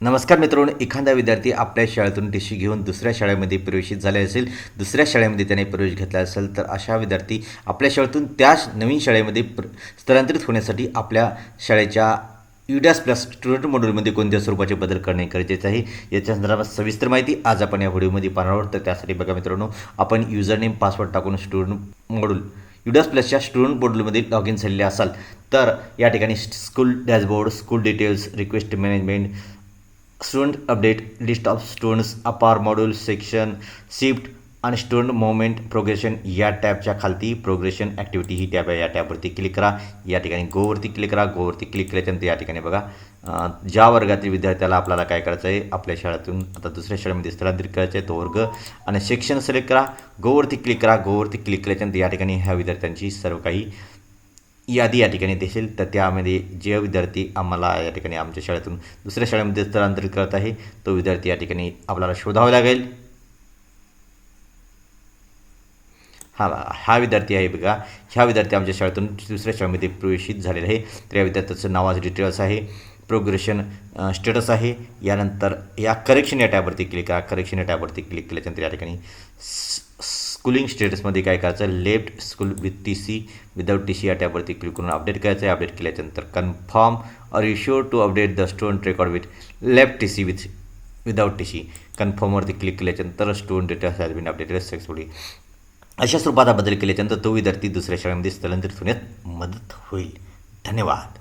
नमस्कार मित्रांनो एखादा विद्यार्थी आपल्या शाळेतून टी सी घेऊन दुसऱ्या शाळेमध्ये प्रवेशित झाले असेल दुसऱ्या शाळेमध्ये त्याने प्रवेश घेतला असेल तर अशा विद्यार्थी आपल्या शाळेतून त्या नवीन शाळेमध्ये प्र स्थलांतरित होण्यासाठी आपल्या शाळेच्या युडॅस प्लस स्टुडंट मॉड्यूलमध्ये कोणत्या स्वरूपाचे बदल करणे गरजेचे आहे याच्या संदर्भात सविस्तर माहिती आज आपण या व्हिडिओमध्ये पाहणार आहोत. तर त्यासाठी बघा मित्रांनो आपण युजर नेम पासवर्ड टाकून स्टुडंट मॉड्यूल युडॅस प्लसच्या स्टुडंट मॉड्यूलमध्ये लॉग इन झालेले असाल तर या ठिकाणी school dashboard school details request management student update list of students APAAR module section shift आणि स्टुडंट मोमेंट प्रोग्रेशन या टॅबच्या खालती प्रोग्रेशन ॲक्टिव्हिटी ही टॅब आहे. या टॅबवरती क्लिक करा. या ठिकाणी गोवरती क्लिक करा. गोवरती क्लिक केल्याच्यानंतर या ठिकाणी बघा ज्या वर्गातील विद्यार्थ्याला आपल्याला काय करायचं आहे आपल्या शाळेतून आता दुसऱ्या शाळेमध्ये स्थलांतरित करायचं आहे तो वर्ग. आणि सेक्शन सिलेक्ट करा. गोवरती क्लिक करा. गोवरती क्लिक केल्याच्यानंतर या ठिकाणी ह्या विद्यार्थ्यांची सर्व काही यादी या ठिकाणी दिसेल. तर त्यामध्ये जे विद्यार्थी आम्हाला या ठिकाणी आमच्या शाळेतून दुसऱ्या शाळेमध्ये स्थलांतरित करत आहे तो विद्यार्थी या ठिकाणी आपल्याला शोधावा लागेल. हा हा विद्यार्थी आहे बघा. ह्या विद्यार्थी आमच्या शाळेतून दुसऱ्या शाळेमध्ये प्रवेशित झालेला आहे. तर या विद्यार्थ्याचं नावाचं डिटेल्स आहे. प्रोग्रेशन स्टेटस आहे. यानंतर या करेक्शन या टॅबवरती क्लिक करा. करेक्शन या टॅबवरती क्लिक केल्याच्यानंतर या ठिकाणी स्कूलिंग स्टेटसमध्ये काय करायचं? Left school with T C without T C या टॅबवरती क्लिक करून अपडेट करायचं. आहे अपडेट केल्याच्यानंतर confirm are you sure to update the student record with left T C with without T C कन्फर्मवरती click केल्याच्यानंतर student details has been updated successfully अशा स्वरूपात बदल केल्याच्यानंतर तो विद्यार्थी दुसऱ्या शाळेमध्ये स्थलांतरित होण्यात मदत होईल. धन्यवाद.